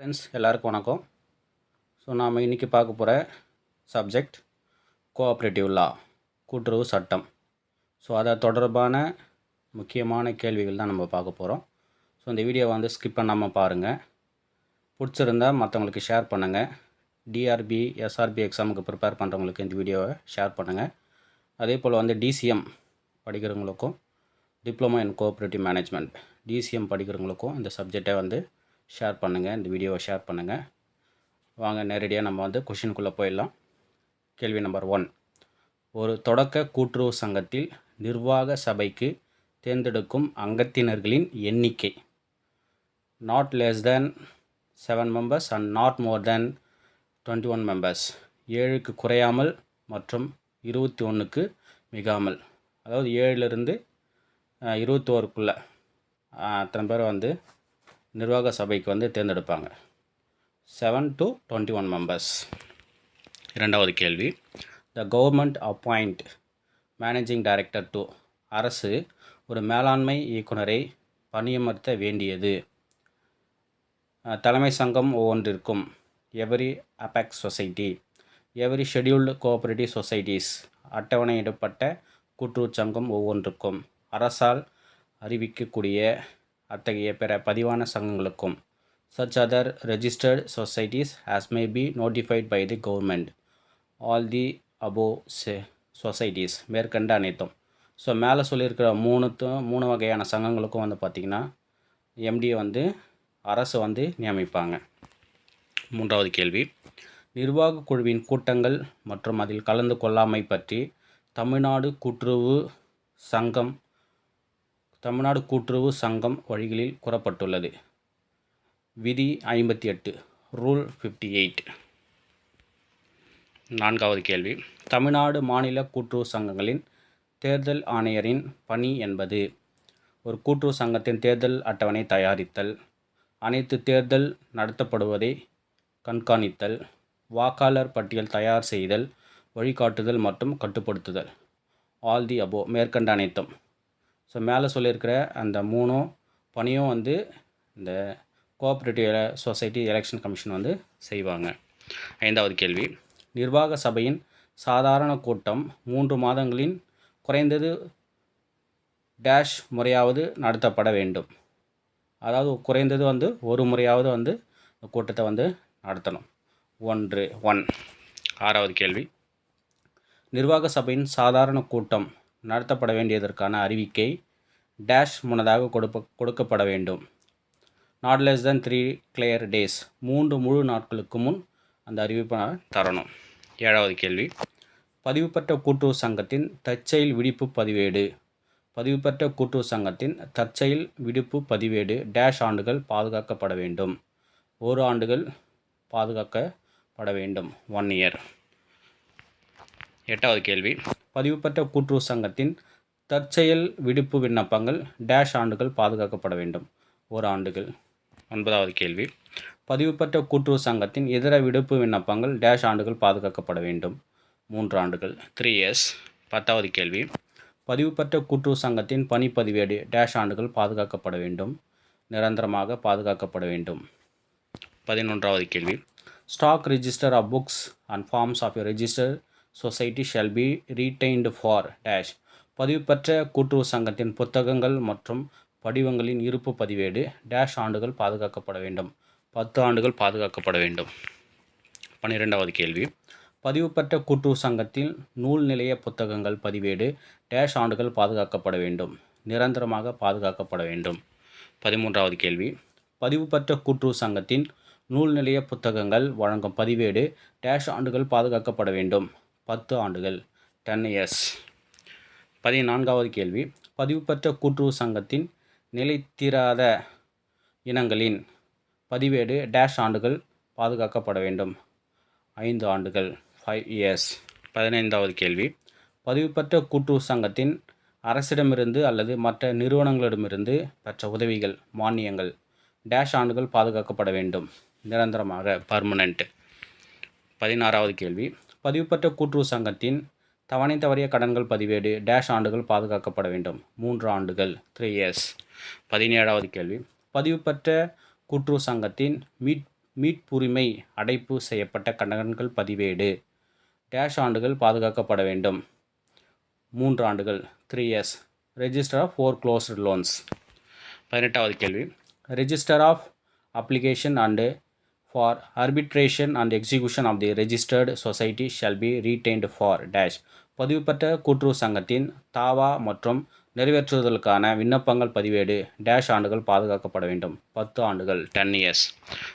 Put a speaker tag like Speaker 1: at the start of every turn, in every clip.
Speaker 1: Friends எல்லாருக்கும் வணக்கம். So நாம் இன்றைக்கி பார்க்க போகிற சப்ஜெக்ட் கோஆப்ரேட்டிவ் லா கூட்டுறவு சட்டம். ஸோ அதை தொடர்பான முக்கியமான கேள்விகள் தான் நம்ம பார்க்க போகிறோம் ஸோ இந்த வீடியோவை வந்து ஸ்கிப் பண்ணாமல் பாருங்கள் பிடிச்சிருந்தா மற்றவங்களுக்கு ஷேர் பண்ணுங்கள் டிஆர்பி எஸ்ஆர்பி எக்ஸாமுக்கு ப்ரிப்பேர் பண்ணுறவங்களுக்கு இந்த வீடியோவை ஷேர் பண்ணுங்கள் அதே போல் வந்து DCM படிக்கிறவங்களுக்கும் diploma in cooperative management DCM படிக்கிறவங்களுக்கும் இந்த சப்ஜெக்டை வந்து ஷேர் பண்ணுங்கள் இந்த வீடியோவை ஷேர் பண்ணுங்கள் வாங்க நேரடியாக நம்ம வந்து கொஷினுக்குள்ளே போயிடலாம். கேள்வி நம்பர் ஒன் ஒரு தொடக்க கூட்டுறவு சங்கத்தில் நிர்வாக சபைக்கு தேர்ந்தெடுக்கும் அங்கத்தினர்களின் எண்ணிக்கை not less than seven members and not more than twenty one members ஏழுக்கு குறையாமல் மற்றும் இருபத்தி ஒன்றுக்கு மிகாமல். அதாவது ஏழுலேருந்து இருபத்தோருக்குள்ளே அத்தனை பேர் வந்து நிர்வாக சபைக்கு வந்து தேர்ந்தெடுப்பாங்க. Seven to twenty one members இரண்டாவது கேள்வி. The government appoint managing director to அரசு ஒரு மேலாண்மை இயக்குனரை பணியமர்த்த வேண்டியது. தலைமை சங்கம் ஒவ்வொன்றிற்கும் every apex society every scheduled cooperative societies அட்டவணையிடப்பட்ட கூட்டுறவு சங்கம் ஒவ்வொன்றுக்கும் அரசால் அறிவிக்கக்கூடிய அத்தகைய பிற பதிவான சங்கங்களுக்கும். Such other registered societies as may be notified by the government. All the above se- societies. மேற்கண்ட அனைத்தும். ஸோ மேலே சொல்லியிருக்கிற மூணுத்தும் மூணு வகையான சங்கங்களுக்கும் வந்து பார்த்திங்கன்னா எம்டியை வந்து அரசு வந்து நியமிப்பாங்க. மூன்றாவது கேள்வி. நிர்வாக குழுவின் கூட்டங்கள் மற்றும் அதில் கலந்து கொள்ளாமை பற்றி தமிழ்நாடு கூட்டுறவு சங்கம் தமிழ்நாடு கூட்டுறவு சங்கம் வழிகளில் கூறப்பட்டுள்ளது. விதி ஐம்பத்தி எட்டு ரூல் ஃபிஃப்டி எயிட். நான்காவது கேள்வி. தமிழ்நாடு மாநில கூட்டுறவு சங்கங்களின் தேர்தல் ஆணையரின் பணி என்பது ஒரு கூட்டுறவு சங்கத்தின் தேர்தல் அட்டவணை தயாரித்தல் அனைத்து தேர்தல் நடத்தப்படுவதை கண்காணித்தல் வாக்காளர் பட்டியல் தயார் செய்தல் வழிகாட்டுதல் மற்றும் கட்டுப்படுத்துதல். ஆல் தி அபோ மேற்கண்ட அனைத்தும். ஸோ மேலே சொல்லியிருக்கிற அந்த மூணும் பணியும் வந்து இந்த கோஆப்ரேட்டிவ் சொசைட்டி எலெக்ஷன் கமிஷன் வந்து செய்வாங்க. ஐந்தாவது கேள்வி. நிர்வாக சபையின் சாதாரண கூட்டம் மூன்று மாதங்களின் குறைந்தது டேஷ் முறையாவது நடத்தப்பட வேண்டும். அதாவது குறைந்தது வந்து ஒரு முறையாவது வந்து கூட்டத்தை வந்து நடத்தணும். ஒன்று ஒன். ஆறாவது கேள்வி. நிர்வாக சபையின் சாதாரண கூட்டம் நடத்தப்பட வேண்டியதற்கான அறிவிக்கை டேஷ் முன்னதாக கொடுப்ப கொடுக்கப்பட வேண்டும். Not less than three clear days மூன்று முழு நாட்களுக்கு முன் அந்த அறிவிப்பை தரணும். ஏழாவது கேள்வி. பதிவு பெற்ற கூட்டுறவு சங்கத்தின் தற்செயல் விடுப்பு பதிவேடு. பதிவு பெற்ற கூட்டுறவு சங்கத்தின் தற்செயல் விடுப்பு பதிவேடு டேஷ் ஆண்டுகள் பாதுகாக்கப்பட வேண்டும். ஒரு ஆண்டுகள் பாதுகாக்கப்பட வேண்டும். ஒன் இயர் எட்டாவது கேள்வி. பதிவு பெற்ற கூட்டுறவு சங்கத்தின் தற்செயல் விடுப்பு விண்ணப்பங்கள் டேஷ் ஆண்டுகள் பாதுகாக்கப்பட வேண்டும். ஒரு ஆண்டுகள். ஒன்பதாவது கேள்வி. பதிவு பெற்ற கூட்டுறவு சங்கத்தின் இதர விடுப்பு விண்ணப்பங்கள் டேஷ் ஆண்டுகள் பாதுகாக்கப்பட வேண்டும். மூன்று ஆண்டுகள். Three years. பத்தாவது கேள்வி. பதிவு பெற்ற கூட்டுறவு சங்கத்தின் பணிப்பதிவேடு டேஷ் ஆண்டுகள் பாதுகாக்கப்பட வேண்டும். நிரந்தரமாக பாதுகாக்கப்பட வேண்டும். பதினொன்றாவது கேள்வி. Stock register of books and forms of a register society shall be retained for dash. பதிவு பெற்ற கூட்டுறவு சங்கத்தின் புத்தகங்கள் மற்றும் படிவங்களின் இருப்பு பதிவேடு டேஷ் ஆண்டுகள் பாதுகாக்கப்பட வேண்டும். பத்து ஆண்டுகள் பாதுகாக்கப்பட வேண்டும். பன்னிரெண்டாவது கேள்வி. பதிவு பெற்ற கூட்டுறவு சங்கத்தில் நூல் நிலைய புத்தகங்கள் பதிவேடு டேஷ் ஆண்டுகள் பாதுகாக்கப்பட வேண்டும். நிரந்தரமாக பாதுகாக்கப்பட வேண்டும். பதிமூன்றாவது கேள்வி. பதிவு பெற்ற கூட்டுறவு சங்கத்தின் நூல் நிலைய புத்தகங்கள் வழங்கும் பதிவேடு டேஷ் ஆண்டுகள் பாதுகாக்கப்பட வேண்டும். பத்து ஆண்டுகள். டென் இயர்ஸ் பதினான்காவது கேள்வி. பதிவு பெற்ற கூட்டுறவு சங்கத்தின் நிலைத்திராத இனங்களின் பதிவேடு டேஷ் ஆண்டுகள் பாதுகாக்கப்பட வேண்டும். ஐந்து ஆண்டுகள். ஃபைவ் இயர்ஸ் பதினைந்தாவது கேள்வி. பதிவு பெற்ற கூட்டுறவு சங்கத்தின் அரசிடமிருந்து அல்லது மற்ற நிறுவனங்களிடமிருந்து பெற்ற உதவிகள் மானியங்கள் டேஷ் ஆண்டுகள் பாதுகாக்கப்பட வேண்டும். நிரந்தரமாக பர்மனெண்ட் பதினாறாவது கேள்வி. பதிவு பெற்ற கூட்டுறவு சங்கத்தின் தவணை தவறிய கடன்கள் பதிவேடு டேஷ் ஆண்டுகள் பாதுகாக்கப்பட வேண்டும். மூன்று ஆண்டுகள். த்ரீ இயர்ஸ் பதினேழாவது கேள்வி. பதிவு பெற்ற கூட்டுறவு சங்கத்தின் மீட் மீட்புரிமை அடைப்பு செய்யப்பட்ட கடன்கள் பதிவேடு டேஷ் ஆண்டுகள் பாதுகாக்கப்பட வேண்டும். மூன்று ஆண்டுகள். Three years register of foreclosed loans பதினெட்டாவது கேள்வி. Register of application and for arbitration and execution of the registered society shall be retained for dash பதிவு பெற்ற கூட்டுறவு சங்கத்தின் தாவா மற்றும் நிறைவேற்றுவதற்கான விண்ணப்பங்கள் பதிவேடு. டேஷ் ஆண்டுகள் பாதுகாக்கப்பட வேண்டும். பத்து ஆண்டுகள். டென் இயர்ஸ்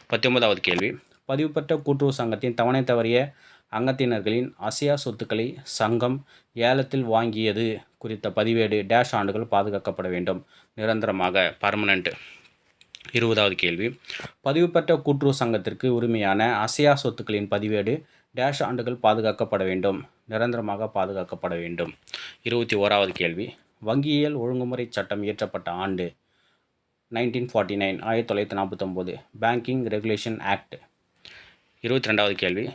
Speaker 1: பத்தொன்பதாவது கேள்வி. பதிவு பெற்ற கூட்டுறவு சங்கத்தின் தவணை தவறிய அங்கத்தினர்களின் அசையா சொத்துக்களை சங்கம் ஏலத்தில் வாங்கியது குறித்த பதிவேடு. டேஷ் ஆண்டுகள் பாதுகாக்கப்பட வேண்டும். நிரந்தரமாக பர்மனண்ட் இருபதாவது கேள்வி. பதிவு பெற்ற கூட்டுறவு சங்கத்திற்கு உரிமையான அசையா சொத்துக்களின் பதிவேடு டேஷ் ஆண்டுகள் பாதுகாக்கப்பட வேண்டும். நிரந்தரமாக பாதுகாக்கப்பட வேண்டும். இருபத்தி ஓராவது கேள்வி. வங்கியியல் ஒழுங்குமுறை சட்டம் இயற்றப்பட்ட ஆண்டு நைன்டீன் ஃபார்ட்டி நைன் ஆயிரத்தி தொள்ளாயிரத்தி நாற்பத்தொம்போது பேங்கிங் ரெகுலேஷன் ஆக்ட் இருபத்தி ரெண்டாவது கேள்வி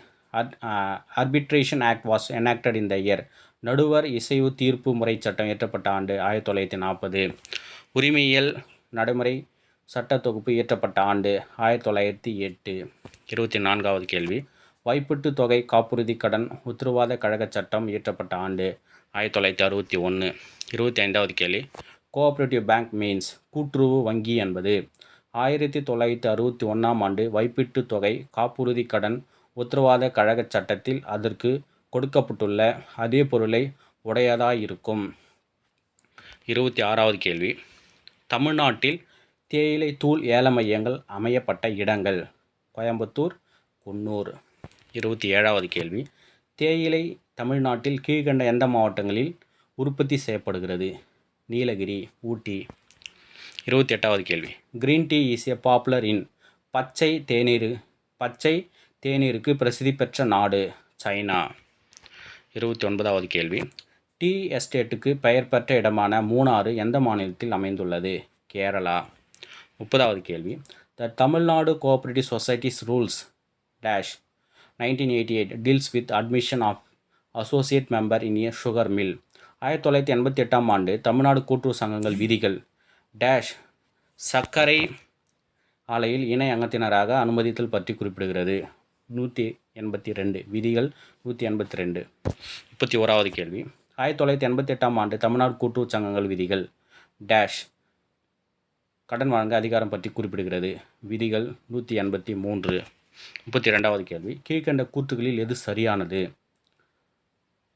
Speaker 1: arbitration act was enacted in the year நடுவர் இசைவு தீர்ப்பு முறை சட்டம் இயற்றப்பட்ட ஆண்டு ஆயிரத்தி தொள்ளாயிரத்தி நாற்பது. உரிமையியல் நடைமுறை சட்ட தொகுப்பு இயற்றப்பட்ட ஆண்டு ஆயிரத்தி தொள்ளாயிரத்தி எட்டு. இருபத்தி நான்காவது கேள்வி. வைப்பிட்டு தொகை காப்புறுதி கடன் உத்தரவாத கழக சட்டம் இயற்றப்பட்ட ஆண்டு ஆயிரத்தி தொள்ளாயிரத்தி அறுபத்தி ஒன்று இருபத்தி ஐந்தாவது கேள்வி. கோஆப்ரேட்டிவ் பேங்க் மீன்ஸ் கூட்டுறவு வங்கி என்பது ஆயிரத்தி தொள்ளாயிரத்தி அறுபத்தி ஒன்றாம் ஆண்டு வைப்பிட்டு தொகை காப்புறுதி கடன் உத்தரவாத கழக சட்டத்தில் அதற்கு கொடுக்கப்பட்டுள்ள அதே பொருளை உடையதாயிருக்கும். இருபத்தி ஆறாவது கேள்வி. தமிழ்நாட்டில் தேயிலை தூள் ஏல மையங்கள் அமையப்பட்ட இடங்கள். கோயம்புத்தூர் குன்னூர். இருபத்தி ஏழாவது கேள்வி. தேயிலை தமிழ்நாட்டில் கீழ்கண்ட எந்த மாவட்டங்களில் உற்பத்தி செய்யப்படுகிறது? நீலகிரி ஊட்டி. இருபத்தி எட்டாவது கேள்வி. Green tea is a popular in பச்சை தேநீர். பச்சை தேநீருக்கு பிரசித்தி பெற்ற நாடு சைனா. இருபத்தி ஒன்பதாவது கேள்வி. டீ எஸ்டேட்டுக்கு பெயர் பெற்ற இடமான மூணாறு எந்த மாநிலத்தில் அமைந்துள்ளது? கேரளா. முப்பதாவது கேள்வி. The Tamil Nadu cooperative societies rules dash nineteen eighty eight deals with admission of associate member in a sugar mill ஆயிரத்தி தொள்ளாயிரத்தி எண்பத்தி எட்டாம் ஆண்டு தமிழ்நாடு கூட்டுறவு சங்கங்கள் விதிகள் டேஷ் சர்க்கரை ஆலையில் இணை அங்கத்தினராக அனுமதித்தல் பற்றி குறிப்பிடுகிறது. நூற்றி எண்பத்தி ரெண்டு விதிகள் நூற்றி எண்பத்தி ரெண்டு. முப்பத்தி ஓராவது கேள்வி. ஆயிரத்தி தொள்ளாயிரத்தி எண்பத்தி எட்டாம் ஆண்டு தமிழ்நாடு கூட்டுறவு சங்கங்கள் விதிகள் டேஷ் கடன் வழங்க அதிகாரம் பற்றி குறிப்பிடுகிறது. விதிகள் நூற்றி எண்பத்தி மூன்று. முப்பத்தி ரெண்டாவது கேள்வி. கீழ்கண்ட கூற்றுகளில் எது சரியானது?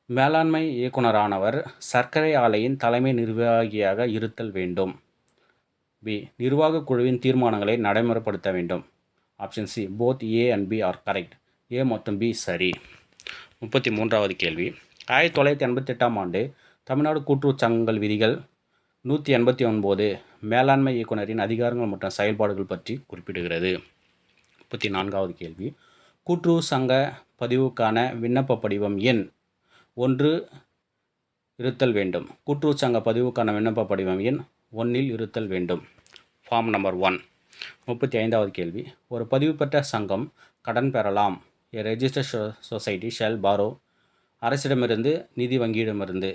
Speaker 1: மேலாண்மை இயக்குனரானவர் சர்க்கரை ஆலையின் தலைமை நிர்வாகியாக இருத்தல் வேண்டும். பி. நிர்வாகக் குழுவின் தீர்மானங்களை நடைமுறைப்படுத்த வேண்டும். Option C. Both A and B are correct. A மற்றும் பி சரி. முப்பத்தி மூன்றாவது கேள்வி. ஆயிரத்தி தொள்ளாயிரத்தி எண்பத்தெட்டாம் ஆண்டு தமிழ்நாடு கூட்டுறவு சங்கங்கள் விதிகள் நூற்றி எண்பத்தி ஒன்பது. மேலாண்மை இயக்குனரின் அதிகாரங்கள் மற்றும் செயல்பாடுகள் பற்றி குறிப்பிடுகிறது. முப்பத்தி நான்காவது கேள்வி. கூட்டுறவு சங்க பதிவுக்கான விண்ணப்ப படிவம் எண் ஒன்று இருத்தல் வேண்டும். கூட்டுறவு சங்க பதிவுக்கான விண்ணப்ப படிவம் எண் ஒன்றில் இருத்தல் வேண்டும். Form number one. முப்பத்தி ஐந்தாவது கேள்வி. ஒரு பதிவு பெற்ற சங்கம் கடன் பெறலாம். A register society shall borrow அரசிடமிருந்து நிதி வங்கியிடமிருந்து.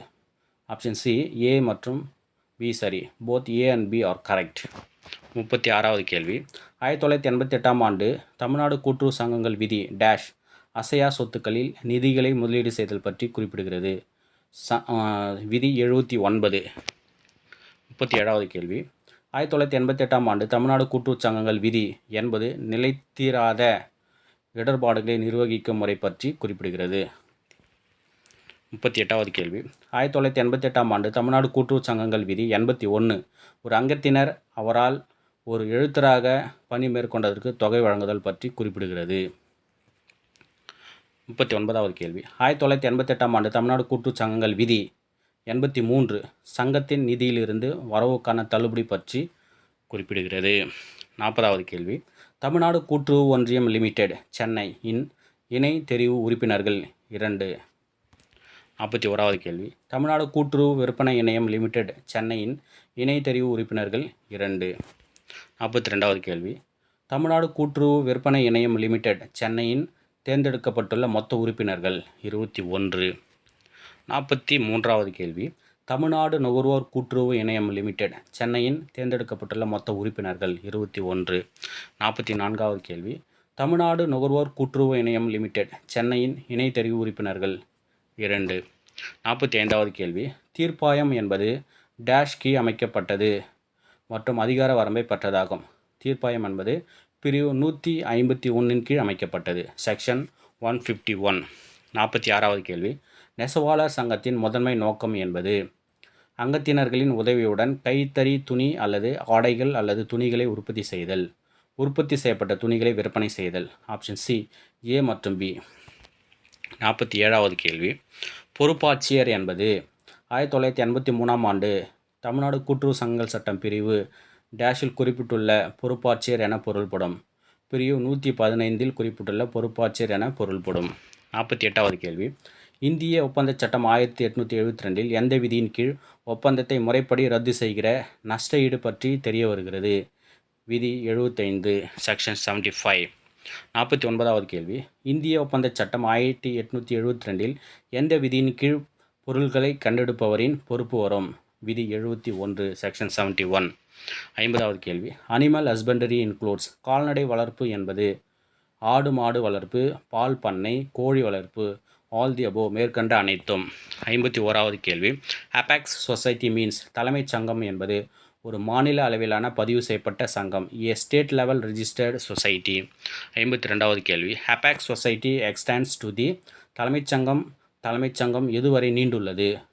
Speaker 1: ஆப்ஷன் சி ஏ மற்றும் பி சரி both A and B are correct முப்பத்தி ஆறாவது கேள்வி. ஆயிரத்தி தொள்ளாயிரத்தி எண்பத்தி எட்டாம் ஆண்டு தமிழ்நாடு கூட்டுறவு சங்கங்கள் விதி டேஷ் அசையா சொத்துக்களில் நிதிகளை முதலீடு செய்தல் பற்றி குறிப்பிடுகிறது. ச விதி எழுபத்தி ஒன்பது. முப்பத்தி ஏழாவது கேள்வி. ஆயிரத்தி தொள்ளாயிரத்தி எண்பத்தி எட்டாம் ஆண்டு தமிழ்நாடு கூட்டுறவு சங்கங்கள் விதி என்பது நிலைத்தீராத இடர்பாடுகளை நிர்வகிக்கும் முறை பற்றி குறிப்பிடுகிறது. முப்பத்தி எட்டாவது கேள்வி. ஆயிரத்தி தொள்ளாயிரத்தி எண்பத்தி எட்டாம் ஆண்டு தமிழ்நாடு கூட்டுறவு சங்கங்கள் விதி எண்பத்தி ஒன்று ஒரு அங்கத்தினர் அவரால் ஒரு எழுத்தராக பணி மேற்கொண்டதற்கு தொகை வழங்குதல் பற்றி குறிப்பிடுகிறது. முப்பத்தி ஒன்பதாவது கேள்வி. ஆயிரத்தி தொள்ளாயிரத்தி எண்பத்தெட்டாம் ஆண்டு தமிழ்நாடு கூட்டுறவு சங்கங்கள் விதி எண்பத்தி மூன்று சங்கத்தின் நிதியிலிருந்து வரவுக்கான தள்ளுபடி பற்றி குறிப்பிடுகிறது. நாற்பதாவது கேள்வி. தமிழ்நாடு கூட்டுறவு ஒன்றியம் லிமிடெட் சென்னை இன் இணை தெரிவு உறுப்பினர்கள் இரண்டு. நாற்பத்தி ஓராவது கேள்வி. தமிழ்நாடு கூட்டுறவு விற்பனை இணையம் லிமிடெட் சென்னையின் இணை தெரிவு உறுப்பினர்கள் இரண்டு. நாற்பத்தி ரெண்டாவது கேள்வி. தமிழ்நாடு கூட்டுறவு விற்பனை இணையம் லிமிடெட் சென்னையின் தேர்ந்தெடுக்கப்பட்டுள்ள மொத்த உறுப்பினர்கள் இருபத்தி ஒன்று. நாற்பத்தி மூன்றாவது கேள்வி. தமிழ்நாடு நுகர்வோர் கூட்டுறவு இணையம் லிமிடெட் சென்னையின் தேர்ந்தெடுக்கப்பட்டுள்ள மொத்த உறுப்பினர்கள் இருபத்தி ஒன்று. நாற்பத்தி நான்காவது கேள்வி. தமிழ்நாடு நுகர்வோர் கூட்டுறவு இணையம் லிமிடெட் சென்னையின் இணை தெரிவு உறுப்பினர்கள் இரண்டு. நாற்பத்தி ஐந்தாவது கேள்வி. தீர்ப்பாயம் என்பது டேஷ் கீ அமைக்கப்பட்டது மற்றும் அதிகார வரம்பை பெற்றதாகும். தீர்ப்பாயம் என்பது பிரிவு நூற்றி ஐம்பத்தி ஒன்றின் கீழ் அமைக்கப்பட்டது. செக்ஷன் ஒன் ஃபிஃப்டி ஒன் நாற்பத்தி ஆறாவது கேள்வி. நெசவாளர் சங்கத்தின் முதன்மை நோக்கம் என்பது அங்கத்தினர்களின் உதவியுடன் கைத்தறி துணி அல்லது ஆடைகள் அல்லது துணிகளை உற்பத்தி செய்தல் உற்பத்தி செய்யப்பட்ட துணிகளை விற்பனை செய்தல். ஆப்ஷன் சி ஏ மற்றும் பி நாற்பத்தி ஏழாவது கேள்வி. பொறுப்பாட்சியர் என்பது ஆயிரத்தி தொள்ளாயிரத்தி எண்பத்தி மூணாம் ஆண்டு தமிழ்நாடு கூட்டுறவு சங்கங்கள் சட்டம் பிரிவு டேஷில் குறிப்பிட்டுள்ள பொறுப்பாட்சியர் என பொருள்படும். பிரிவு நூற்றி பதினைந்தில் குறிப்பிட்டுள்ள பொறுப்பாட்சியர் என பொருள்படும். நாற்பத்தி எட்டாவது கேள்வி. இந்திய ஒப்பந்த சட்டம் ஆயிரத்தி எட்நூற்றி எழுபத்தி ரெண்டில் எந்த விதியின் கீழ் ஒப்பந்தத்தை முறைப்படி ரத்து செய்கிற நஷ்ட ஈடு பற்றி தெரிய வருகிறது? விதி எழுபத்தைந்து செக்ஷன் செவன்ட்டி ஃபைவ். நாற்பத்தி ஒன்பதாவது கேள்வி. இந்திய ஒப்பந்தச் சட்டம் ஆயிரத்தி எட்நூற்றி எழுபத்தி ரெண்டில் எந்த விதியின் கீழ் பொருள்களை கண்டெடுப்பவரின் பொறுப்பு வரும்? விதி எழுபத்தி ஒன்று செக்ஷன் செவன்டி ஒன் ஐம்பதாவது கேள்வி. அனிமல் ஹஸ்பண்டரி இன்க்ளூட்ஸ் கால்நடை வளர்ப்பு என்பது ஆடு மாடு வளர்ப்பு பால் பண்ணை கோழி வளர்ப்பு ஆல் தி அபோ மேற்கண்ட அனைத்தும். ஐம்பத்தி ஓராவது கேள்வி. அபேக்ஸ் சொசைட்டி மீன்ஸ் தலைமைச் சங்கம் என்பது ஒரு மாநில அளவிலான பதிவு செய்யப்பட்ட சங்கம். A state level registered society. ஐம்பத்தி ரெண்டாவது கேள்வி. ஹேபாக் சொசைட்டி எக்ஸ்டாண்ட்ஸ் டு தி தலைமைச் சங்கம் தலைமைச் சங்கம் எதுவரை நீண்டுள்ளது?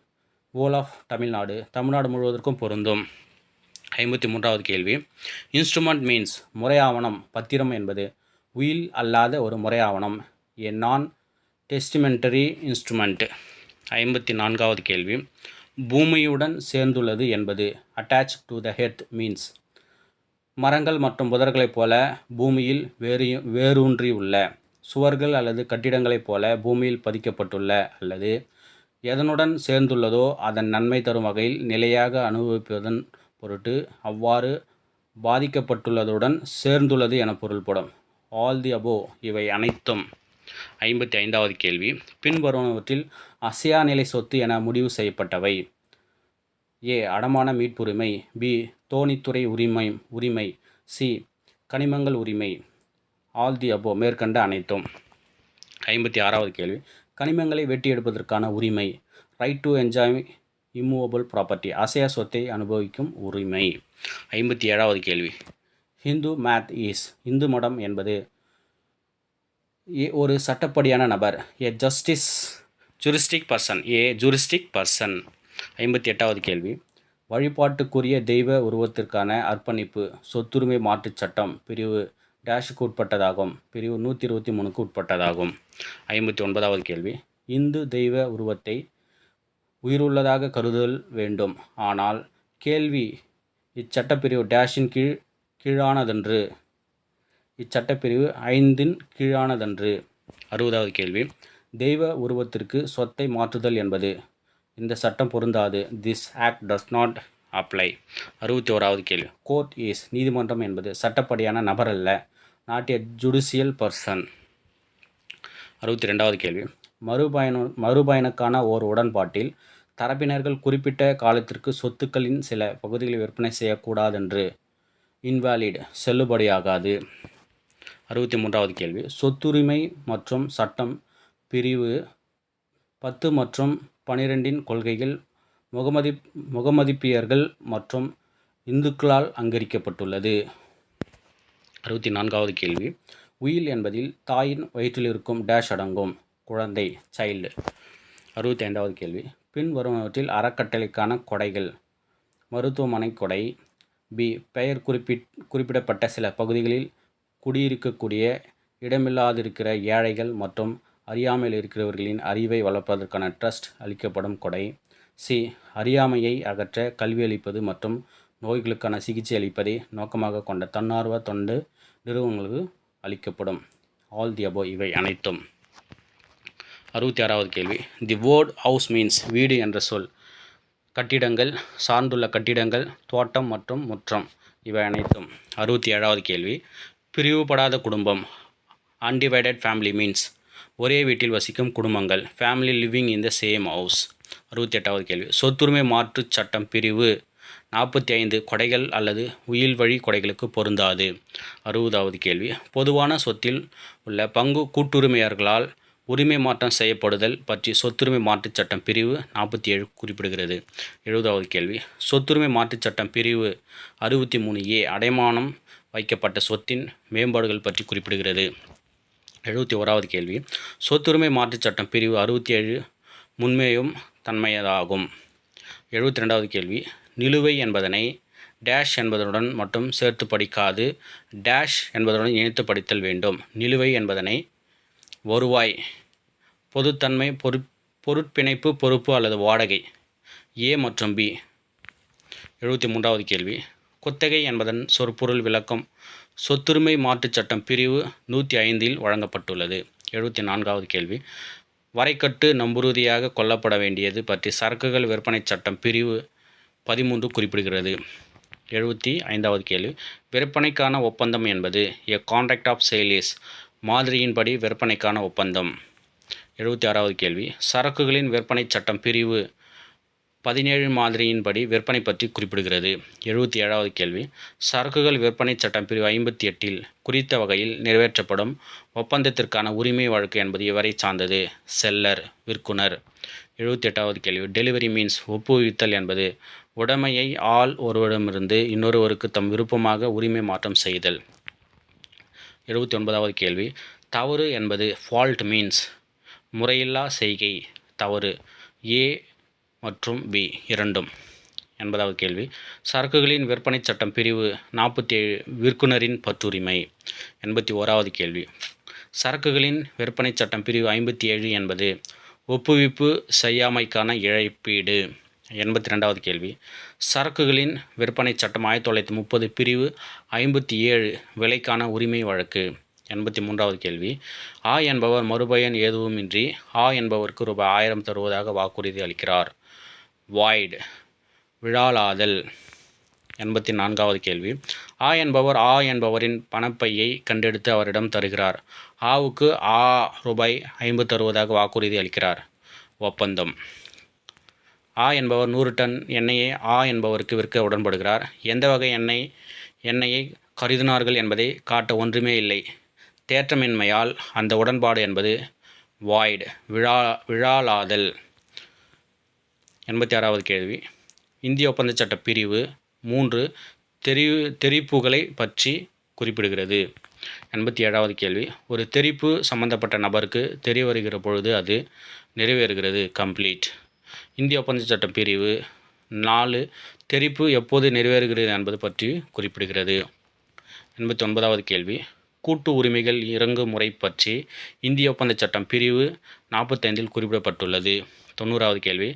Speaker 1: ஓல் ஆஃப் தமிழ்நாடு. தமிழ்நாடு முழுவதற்கும் பொருந்தும். ஐம்பத்தி மூன்றாவது கேள்வி. இன்ஸ்ட்ருமெண்ட் மீன்ஸ் முறை ஆவணம் பத்திரம் என்பது உயில் அல்லாத ஒரு முறை ஆவணம் ஏ நான் டெஸ்டிமெண்டரி இன்ஸ்ட்ருமெண்ட் ஐம்பத்தி நான்காவது கேள்வி. பூமியுடன் சேர்ந்துள்ளது என்பது attach to the earth means மரங்கள் மற்றும் புதர்களைப் போல பூமியில் வேறு வேரூன்றி உள்ள சுவர்கள் அல்லது கட்டிடங்களைப் போல பூமியில் பதிக்கப்பட்டுள்ள அல்லது எதனுடன் சேர்ந்துள்ளதோ அதன் நன்மை தரும் வகையில் நிலையாக அனுபவிப்பதன் பொருட்டு அவ்வாறு பாதிக்கப்பட்டுள்ளதுடன் சேர்ந்துள்ளது என பொருள்படும். ஆல் தி அபோ இவை அனைத்தும். ஐம்பத்தி ஐந்தாவது கேள்வி. பின்வருவனவற்றில் அசையா நிலை சொத்து என முடிவு செய்யப்பட்டவை. ஏ. அடமான மீட்புரிமை. பி. தோணித்துறை உரிமை உரிமை. சி. கனிமங்கள் உரிமை. ஆல் தி அபோ மேற்கண்ட அனைத்தும். ஐம்பத்தி ஆறாவது கேள்வி. கனிமங்களை வெட்டி எடுப்பதற்கான உரிமை. Right to enjoy immovable property அசையா சொத்தை அனுபவிக்கும் உரிமை. ஐம்பத்தி ஏழாவது கேள்வி. ஹிந்து மேத் இஸ் இந்து மடம் என்பது ஒரு சட்டப்படியான நபர். A. Justice juristic person a juristic person ஐம்பத்தி எட்டாவது கேள்வி. வழிபாட்டுக்குரிய தெய்வ உருவத்திற்கான அர்ப்பணிப்பு சொத்துரிமை மாற்றுச் சட்டம் பிரிவு டேஷுக்கு உட்பட்டதாகும். பிரிவு நூற்றி இருபத்தி மூணுக்கு உட்பட்டதாகும். ஐம்பத்தி ஒன்பதாவது கேள்வி. இந்து தெய்வ உருவத்தை உயிருள்ளதாக கருதல் வேண்டும். ஆனால் கேள்வி இச்சட்டப்பிரிவு டேஷின் கீழ் கீழானதன்று. இச்சட்டப்பிரிவு ஐந்தின் கீழானதன்று. அறுபதாவது கேள்வி. தெய்வ உருவத்திற்கு சொத்தை மாற்றுதல் என்பது. இந்த சட்டம் பொருந்தாது. This act does not apply அறுபத்தி ஓராவது கேள்வி. கோர்ட் இஸ் நீதிமன்றம் என்பது சட்டப்படியான நபர் அல்ல. நாட் எ ஜுடிஷியல் பர்சன் அறுபத்தி ரெண்டாவது கேள்வி. மறுபயண மறுபயனுக்கான ஓர் உடன்பாட்டில் தரப்பினர்கள் குறிப்பிட்ட காலத்திற்கு சொத்துக்களின் சில பகுதிகளை விற்பனை செய்யக்கூடாதென்று. இன்வாலிட் செல்லுபடியாகாது. அறுபத்தி மூன்றாவது கேள்வி. சொத்துரிமை மற்றும் சட்டம் பிரிவு பத்து மற்றும் பனிரெண்டின் கொள்கைகள் முகமதி முகமதிப்பியர்கள் மற்றும் இந்துக்களால் அங்கீகரிக்கப்பட்டுள்ளது அறுபத்தி நான்காவது கேள்வி. உயில் என்பதில் தாயின் வயிற்றில் இருக்கும் டேஷ் அடங்கும். குழந்தை சைல்டு அறுபத்தி ஐந்தாவது கேள்வி. பின் வருவனவற்றில் அறக்கட்டளைக்கான கொடைகள். மருத்துவமனை கொடை. பி. பெயர் குறிப்பிட் குறிப்பிடப்பட்ட சில பகுதிகளில் குடியிருக்கக்கூடிய இடமில்லாதிருக்கிற ஏழைகள் மற்றும் அறியாமையில் இருக்கிறவர்களின் அறிவை வளர்ப்பதற்கான ட்ரஸ்ட் அளிக்கப்படும் கொடை. சி. அறியாமையை அகற்ற கல்வி அளிப்பது மற்றும் நோய்களுக்கான சிகிச்சை அளிப்பதை நோக்கமாக கொண்ட தன்னார்வ தொண்டு நிறுவனங்களுக்கு அளிக்கப்படும். ஆல் தி அபோ இவை அனைத்தும். அறுபத்தி ஆறாவது கேள்வி. தி வேர்ட் ஹவுஸ் மீன்ஸ் வீடு என்ற சொல். கட்டிடங்கள் சார்ந்துள்ள கட்டிடங்கள் தோட்டம் மற்றும் முற்றம். இவை அனைத்தும். அறுபத்தி ஏழாவது கேள்வி. பிரிவுபடாத குடும்பம். அன்டிவைடட் ஃபேமிலி மீன்ஸ் ஒரே வீட்டில் வசிக்கும் குடும்பங்கள். Family living in the same house அறுபத்தி எட்டாவது கேள்வி. சொத்துரிமை மாற்றுச் சட்டம் பிரிவு. நாற்பத்தி ஐந்து கொடைகள் அல்லது உயில் வழி கொடைகளுக்கு பொருந்தாது. அறுபதாவது கேள்வி. பொதுவான சொத்தில் உள்ள பங்கு கூட்டுரிமையாளர்களால் உரிமை மாற்றம் செய்யப்படுதல் பற்றி சொத்துரிமை மாற்றுச் சட்டம் பிரிவு நாற்பத்தி ஏழு குறிப்பிடுகிறது. எழுபதாவது கேள்வி. சொத்துரிமை மாற்றுச் சட்டம் பிரிவு அறுபத்தி மூணு ஏ அடைமானம் வைக்கப்பட்ட சொத்தின் மேம்பாடுகள் பற்றி குறிப்பிடுகிறது. எழுபத்தி ஓராவது கேள்வி. சொத்துரிமை மாற்றுச் சட்டம் பிரிவு அறுபத்தி ஏழு முன்மேயும் தன்மையதாகும். எழுபத்தி ரெண்டாவது கேள்வி. நிலுவை என்பதனை டேஷ் என்பதனுடன் மட்டும் சேர்த்து படிக்காது. டேஷ் என்பதனுடன் இணைத்து படித்தல் வேண்டும். நிலுவை என்பதனை வருவாய் பொதுத்தன்மை பொரு பொருட்பிணைப்பு பொறுப்பு அல்லது வாடகை ஏ மற்றும் பி எழுபத்தி மூன்றாவது கேள்வி. குத்தகை என்பதன் சொற்பொருள் விளக்கம் சொத்துரிமை மாற்றுச் சட்டம் பிரிவு நூற்றி ஐந்தில் வழங்கப்பட்டுள்ளது. எழுபத்தி நான்காவது கேள்வி. வரைக்கட்டு நம்புறுதியாக கொல்லப்பட வேண்டியது பற்றி சரக்குகள் விற்பனை சட்டம் பிரிவு பதிமூன்று குறிப்பிடுகிறது. எழுபத்தி ஐந்தாவது கேள்வி. விற்பனைக்கான ஒப்பந்தம் என்பது எ கான்ட்ராக்ட் ஆஃப் சேலிஸ் மாதிரியின்படி விற்பனைக்கான ஒப்பந்தம். எழுபத்தி ஆறாவது கேள்வி. சரக்குகளின் விற்பனை சட்டம் பிரிவு பதினேழு மாதிரியின்படி விற்பனை பற்றி குறிப்பிடுகிறது. எழுபத்தி ஏழாவது கேள்வி. சரக்குகள் விற்பனை சட்டம் பிரிவு ஐம்பத்தி எட்டில் குறித்த வகையில் நிறைவேற்றப்படும் ஒப்பந்தத்திற்கான உரிமை வழக்கு என்பது இவரை சார்ந்தது? செல்லர் விற்குனர். எழுபத்தி எட்டாவது கேள்வி. டெலிவரி மீன்ஸ் ஒப்புவித்தல் என்பது உடைமையை ஆள் ஒருவரிடமிருந்து இன்னொருவருக்கு தம் விருப்பமாக உரிமை மாற்றம் செய்தல். எழுபத்தி ஒன்பதாவது கேள்வி. தவறு என்பது ஃபால்ட் மீன்ஸ் முறையில்லா செய்கை தவறு. ஏ மற்றும் பி இரண்டும்? எண்பதாவது கேள்வி. சரக்குகளின் விற்பனை சட்டம் பிரிவு நாற்பத்தி ஏழு விற்குனரின் பற்றுரிமை எண்பத்தி ஓராவது கேள்வி. சரக்குகளின் விற்பனை சட்டம் பிரிவு ஐம்பத்தி ஏழு என்பது ஒப்புவிப்பு செய்யாமைக்கான இழப்பீடு. எண்பத்தி ரெண்டாவது கேள்வி. சரக்குகளின் விற்பனை சட்டம் ஆயிரத்தி தொள்ளாயிரத்தி முப்பது பிரிவு ஐம்பத்தி ஏழு விலைக்கான உரிமை வழக்கு. எண்பத்தி மூன்றாவது கேள்வி. ஆ என்பவர் மறுபயன் எதுவுமின்றி ஆ என்பவருக்கு ரூபாய் ஆயிரம் தருவதாக வாக்குறுதி அளிக்கிறார். வாய்டு. விழாலாதல். எண்பத்தி நான்காவது கேள்வி. ஆ என்பவர் ஆ என்பவரின் பணப்பையை கண்டெடுத்து அவரிடம் தருகிறார். ஆவுக்கு ஆ ரூபாய் ஐம்பது தருவதாக வாக்குறுதி அளிக்கிறார். ஒப்பந்தம். ஆ என்பவர் நூறு டன் எண்ணெயை ஆ என்பவருக்கு விற்க உடன்படுகிறார். எந்த வகை எண்ணெய் எண்ணெயை கருதினார்கள் என்பதை காட்ட ஒன்றுமே இல்லை. தேற்றமின்மையால் அந்த உடன்பாடு என்பது வாய்டு விழா விழாலாதல். எண்பத்தி ஆறாவது கேள்வி. இந்திய ஒப்பந்த சட்ட பிரிவு மூன்று தெரிவு தெரிப்புகளை பற்றி குறிப்பிடுகிறது. எண்பத்தி ஏழாவது கேள்வி. ஒரு தெரிப்பு சம்பந்தப்பட்ட நபருக்கு தெரிய வருகிற பொழுது அது நிறைவேறுகிறது. கம்ப்ளீட் இந்திய ஒப்பந்த சட்ட பிரிவு நாலு தெரிப்பு எப்போது நிறைவேறுகிறது என்பது பற்றி குறிப்பிடுகிறது. எண்பத்தி ஒன்பதாவது கேள்வி. கூட்டு உரிமைகள் இறங்கு முறை பற்றி இந்திய ஒப்பந்த சட்டம் பிரிவு நாற்பத்தைந்தில் குறிப்பிடப்பட்டுள்ளது. தொண்ணூறாவது கேள்வி.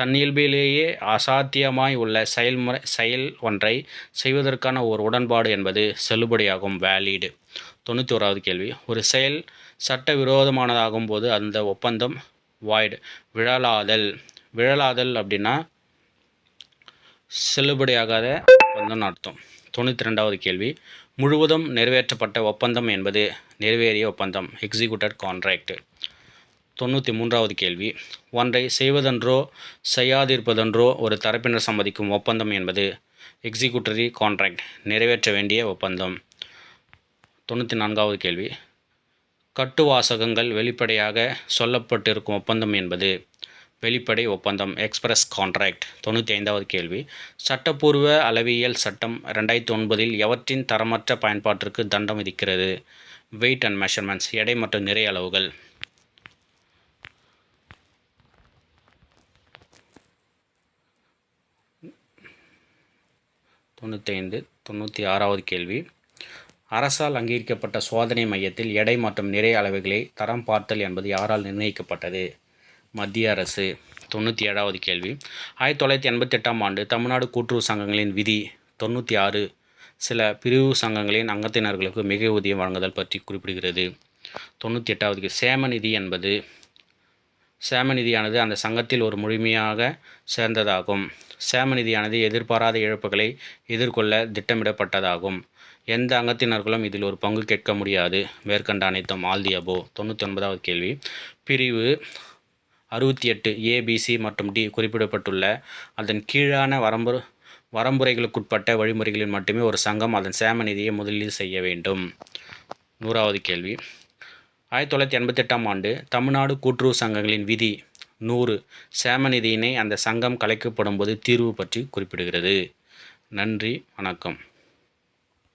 Speaker 1: தன்னியல்பிலேயே அசாத்தியமாய் உள்ள செயல்முறை செயல் ஒன்றை செய்வதற்கான ஒரு உடன்பாடு என்பது செல்லுபடியாகும் வேலிடு தொண்ணூற்றி ஓராவது கேள்வி. ஒரு செயல் சட்ட விரோதமானதாகும் போது அந்த ஒப்பந்தம் வாய்டு விழலாதல். விழலாதல் அப்படின்னா செல்லுபடியாகாத ஒப்பந்தம்னு அர்த்தம். தொண்ணூற்றி ரெண்டாவது கேள்வி. முழுவதும் நிறைவேற்றப்பட்ட ஒப்பந்தம் என்பது நிறைவேறிய ஒப்பந்தம் எக்ஸிக்யூட்டட் கான்ட்ராக்ட் தொண்ணூற்றி மூன்றாவது கேள்வி. ஒன்றை செய்வதென்றோ செய்யாதிருப்பதென்றோ ஒரு தரப்பினர் சம்மதிக்கும் ஒப்பந்தம் என்பது எக்ஸிக்யூட்டரி கான்ட்ராக்ட் நிறைவேற்ற வேண்டிய ஒப்பந்தம். தொண்ணூற்றி நான்காவது கேள்வி. கட்டுவாசகங்கள் வெளிப்படையாக சொல்லப்பட்டிருக்கும் ஒப்பந்தம் என்பது வெளிப்படை ஒப்பந்தம் எக்ஸ்பிரஸ் கான்ட்ராக்ட் தொண்ணூற்றி ஐந்தாவது கேள்வி. சட்டப்பூர்வ அளவியல் சட்டம் ரெண்டாயிரத்தி ஒன்பதில் எவற்றின் தரமற்ற பயன்பாட்டிற்கு தண்டம் விதிக்கிறது? வெயிட் அண்ட் மெஷர்மெண்ட்ஸ் எடை மற்றும் நிறை அளவுகள். தொண்ணூத்தைந்து தொண்ணூற்றி ஆறாவது கேள்வி. அரசால் அங்கீகரிக்கப்பட்ட சோதனை மையத்தில் எடை மற்றும் நிறை அளவுகளை தரம் பார்த்தல் என்பது யாரால் நிர்ணயிக்கப்பட்டது? மத்திய அரசு? தொண்ணூற்றி ஏழாவது கேள்வி. ஆயிரத்தி தொள்ளாயிரத்தி எண்பத்தெட்டாம் ஆண்டு தமிழ்நாடு கூட்டுறவு சங்கங்களின் விதி தொண்ணூற்றி ஆறு. சில பிரிவு சங்கங்களின் அங்கத்தினர்களுக்கு மிக ஊதியம் வழங்குதல் பற்றி குறிப்பிடுகிறது. தொண்ணூற்றி எட்டாவது சேமநிதி சேம நிதி என்பது சேம நிதியானது அந்த சங்கத்தில் ஒரு முழுமையாக சேர்ந்ததாகும். சேம நிதியானது எதிர்பாராத இழப்புகளை எதிர்கொள்ள திட்டமிடப்பட்டதாகும். எந்த அங்கத்தினர்களும் இதில் ஒரு பங்கு கேட்க முடியாது. மேற்கண்ட அனைத்தும் ஆல் அபோ தொண்ணூற்றி ஒன்பதாவது கேள்வி. பிரிவு அறுபத்தி எட்டு ஏபிசி மற்றும் டி குறிப்பிடப்பட்டுள்ள. அதன் கீழான வரம்பு வரம்புரைகளுக்குட்பட்ட வழிமுறைகளில் மட்டுமே ஒரு சங்கம் அதன் சேம நிதியை முதலீடு செய்ய வேண்டும். நூறாவது கேள்வி. ஆயிரத்தி தொள்ளாயிரத்தி எண்பத்தெட்டாம் ஆண்டு தமிழ்நாடு கூட்டுறவு சங்கங்களின் விதி நூறு சேம நிதியினை அந்த சங்கம் கலைக்கப்படும் போது தீர்வு பற்றி குறிப்பிடுகிறது. நன்றி வணக்கம்.